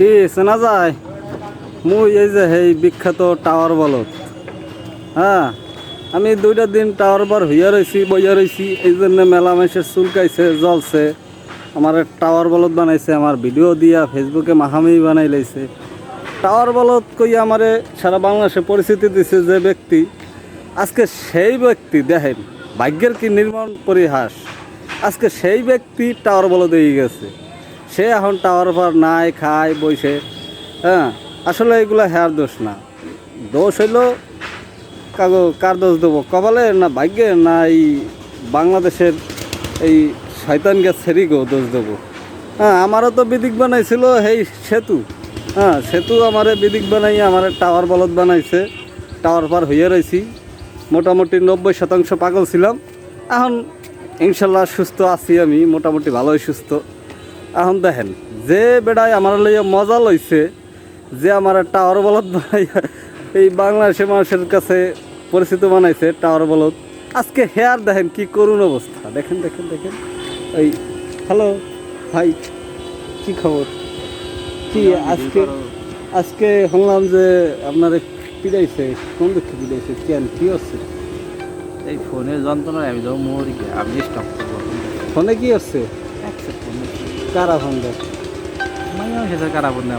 কি শোনা যায়? মুই এই যে এই বিখ্যাত টাওয়ার বলত। হ্যাঁ আমি দুইটা দিন টাওয়ার বার হইয়া রয়েছি বইয়া রয়েছি এই জন্য মেলা মাসের চুলকাইছে জলছে আমার টাওয়ার বলত বানাইছে, আমার ভিডিও দিয়া ফেসবুকে মাহামি বানাই লাইছে। টাওয়ার বলত কই আমারে সারা বাংলাদেশে পরিচিতি দিছে যে ব্যক্তি, আজকে সেই ব্যক্তি, দেখেন, ভাগ্যের কি নির্মাণ পরিহাস। আজকে সেই ব্যক্তি টাওয়ার বলত হয়ে গেছে। সে এখন টাওয়ার পার নাই, খায় বসে হ্যাঁ আসলে এগুলো হেয়ার দোষ না। দোষ হইল কাগো, কার দোষ দেবো, কপালে না ভাগ্যে না এই বাংলাদেশের এই শয়তান গ্যাস গো দোষ দেবো। হ্যাঁ আমারও তো বিদিক বানাইছিল এই সেতু। হ্যাঁ সেতু আমারে বিদিক বানাই আমার টাওয়ার বলদ বানাইছে। টাওয়ার পার হইয়া রয়েছি মোটামুটি নব্বই শতাংশ পাগল ছিলাম। এখন ইনশাল্লাহ সুস্থ আছি আমি, মোটামুটি ভালোই সুস্থ। এখন দেখেন যে বেড়ায় আমার লইয়া মজা লইছে যে আমার টাওয়ার বলত বানাইয়া এই বাংলাদেশের মানুষের কাছে পরিচিত বানাইছে টাওয়ার বলত আজকে হেয়ার দেখেন কি করুণ অবস্থা। দেখেন দেখেন দেখেন। এই হ্যালো ভাই কি খবর? কি আজকে আজকে শুনলাম যে আপনার পিড়াইছে কোন দিকে পিড়াইছে কেন কি হচ্ছে? এই ফোনের যন্ত্রণায় আমি যাব আমি স্টপ ফোনে কি হচ্ছে? কারা ফোন দেয়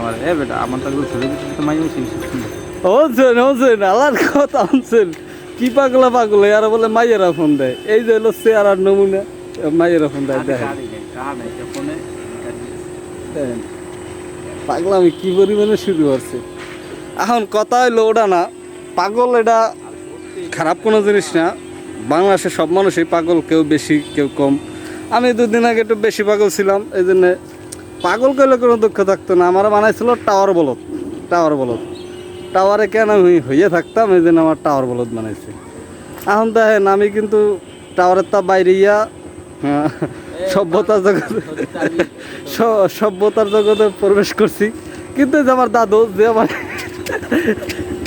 আমার? এ বেটা আমার তো একদম ছেলে দিচ্ছে তো মাইয়াও সেই হনছেন হনছেন আলার কথা হনছেন কি পাগলা পাগলা আর বলে মাইয়েরা ফোন দেয়। এই যে হলো নমুনা মাইয়েরা ফোন দেয় দেখেন। ফোনে দেখেন পাগলা আমি কি পরিমাণে শুরু করছে এখন কথা হইল ওটা না পাগল এটা খারাপ কোনো জিনিস না। বাংলাদেশের সব মানুষই পাগল কেউ বেশি কেউ কম। আমি দুদিন আগে একটু বেশি পাগল ছিলাম এই জন্যে পাগল করলে কোনো দুঃখ থাকতো না। আমার বানাইছিল টাওয়ার বলদ টাওয়ার বলদ। টাওয়ারে কেন আমি হইয়ে থাকতাম এই জন্য আমার টাওয়ার বলদ বানাইছে। এখন দেখেন আমি কিন্তু টাওয়ারের তা বাইরে ইয়া হ্যাঁ, সভ্যতার জগতে সভ্যতার জগতে প্রবেশ করছি। কিন্তু যে আমার দাদু যে আমার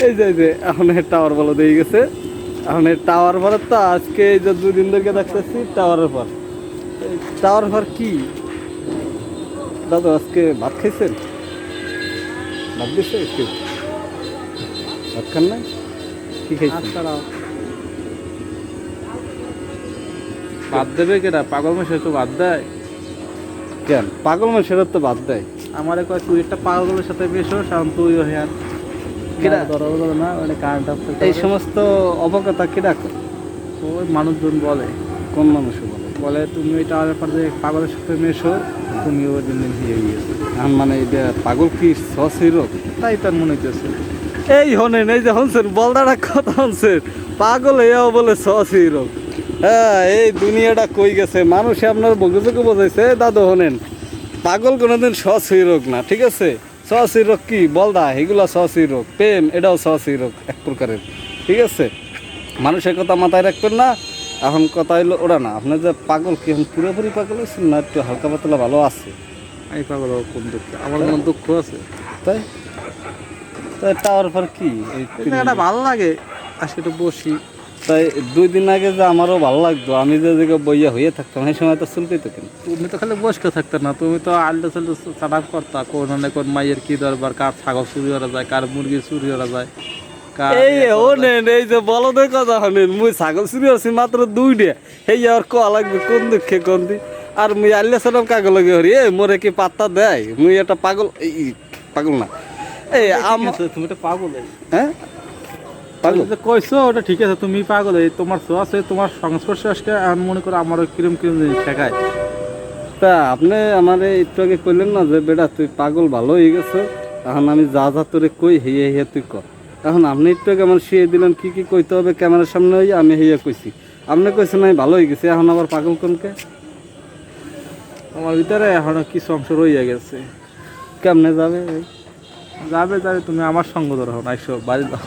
এই যে যে এখন টাওয়ার বলে দিয়ে গেছে। এখন টাওয়ার পরে তো আজকে এই যে দুদিন ধরে দেখতেছি টাওয়ারের পর। এই টাওয়ার পর কি? দাদু আজকে ভাত খাইছেন? ভাত দিছে কেউ ভাত খান না কি খাইছেন? বাদ দেবে কেটা পাগল মেশে তো বাদ দেয়। কেন? পাগল মানুষের তো বাদ দেয়। আমার কয় তুই একটা পাগলের সাথে মেশো সাধারণ তুইও হ্যাঁ কেডা? না মানে কারেন্ট এই সমস্ত অবগতা কি ডাক ওই মানুষজন বলে। কোন মানুষ বলে? বলে, তুমি ওই টাওয়ারের যে পাগলের সাথে মেশো তুমিও দিন দিন হয়ে গিয়েছো এখন মানে এটা পাগল কি সসি রোগ? তাই তার মনে হইতেছে। এই হনেন, এই যে হনছেন বলদাটা কথা হনছেন, পাগল এও বলে সসি রোগ। হ্যাঁ এই দুনিয়াটা কই গেছে? মানুষ আপনার বগুজকে বোঝাইছে, "এ দাদু হনেন, পাগল কোনোদিন সসি রোগ না, ঠিক আছে? সসি রোগ কি? বলদা, এগুলা সসি রোগ, প্রেম, এটাও সসি রোগ, এক প্রকারের, ঠিক আছে? মানুষের কথা মাথায় রাখবেন না এখন কথা হইল ওরা না। আপনার যে পাগল কি এখন পুরোপুরি পাগল হয়েছেন না একটু হালকা পাতলা ভালো আছে? আমি পাগল কোন দুঃখ? আমার কোনো দুঃখ আছে। তাই? তাই টাওয়ার পর কি? এটা ভালো লাগে। আজকে একটু বসি। তাই দুই দিন আগে যে আমারও ভালো লাগতো আমি যে জায়গায় বইয়া হয়ে থাকতাম সেই সময় তো চুলকাই তো কেন তুমি তো খালি বসকে থাকতে না তুমি তো আলটা চালটা চাটাপ করতা কোন না কোন মাইয়ের কি দরবার কার ছাগল চুরি করা যায় কার মুরগি চুরি করা যায়। এই ও নেন এই যে বলদের কথা হনেন মুই ছাগল চুরি আছি মাত্র দুইটা। এই আর কোয়া লাগবে কোন দুঃখে কোন দি? আর মুই আল্লাহ সালাম কাগল লাগে হরি? এই মোরে কি পাত্তা দেয়? মুই একটা পাগল এই পাগল না। এই আম তুমি তো পাগল। হ্যাঁ? পাগল? কইছো ওটা ঠিক আছে তুমি পাগল এই তোমার সোয়াস তোমার সংস্পর্শে আসলে আমি মনে করো আমারও কিরম কিরম জিনিস শেখায় তা আপনি আমার একটু আগে কইলেন না যে বেটা তুই পাগল ভালো হয়ে গেছে এখন আমি যা যা তোরে কই হেয়ে হেয়ে তুই কর। এখন আপনি একটু আমার শিয়ে দিলেন কি কি কইতে হবে ক্যামেরার সামনে হই আমি হেয়ে কইছি। আপনি কইছেন আমি ভালো হয়ে গেছি এখন আবার পাগল কোনকে আমার ভিতরে এখনও কিছু অংশ রইয়া গেছে। কেমনে যাবে? যাবে যাবে তুমি আমার সঙ্গ ধরো না এসো বাড়ি দাও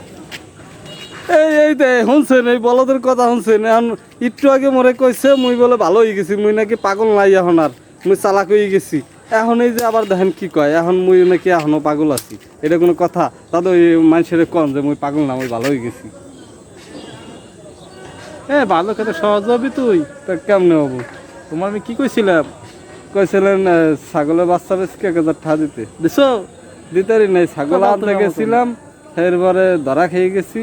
এই এই দে শুনছেন এই বলদের কথা শুনছেন এখন একটু আগে মরে কইছে মুই বলে ভালো হয়ে গেছি মুই নাকি পাগল নাই এখন আর মুই চালাক হয়ে গেছি। এখন এই যে আবার দেখেন কি কয় এখন মুই নাকি এখনও পাগল আছি। এটা কোনো কথা? তাদের ওই মানুষের কন যে মুই পাগল না মুই ভালো হয়ে গেছি। এ ভালো খেতে সহজ হবি তুই। তা কেমনে হব? তোমার আমি কি কইছিলাম? কইছিলেন ছাগলের বাচ্চা বেশি এক হাজার ঠা দিতে। দিছো? দিতারি নাই ছাগল আনতে গেছিলাম। এরপরে ধরা খেয়ে গেছি।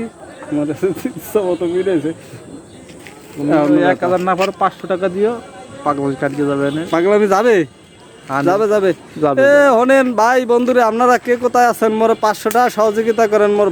সব মিলেছে। এক হাজার না পারো পাঁচশো টাকা দিও। পাগল কাটিয়ে যাবে পাগলামি যাবে? যাবে যাবে, এ হনেন ভাই বন্ধুরে আপনারা কে কোথায় আছেন? মোর পাঁচশো টাকা সহযোগিতা করেন মোর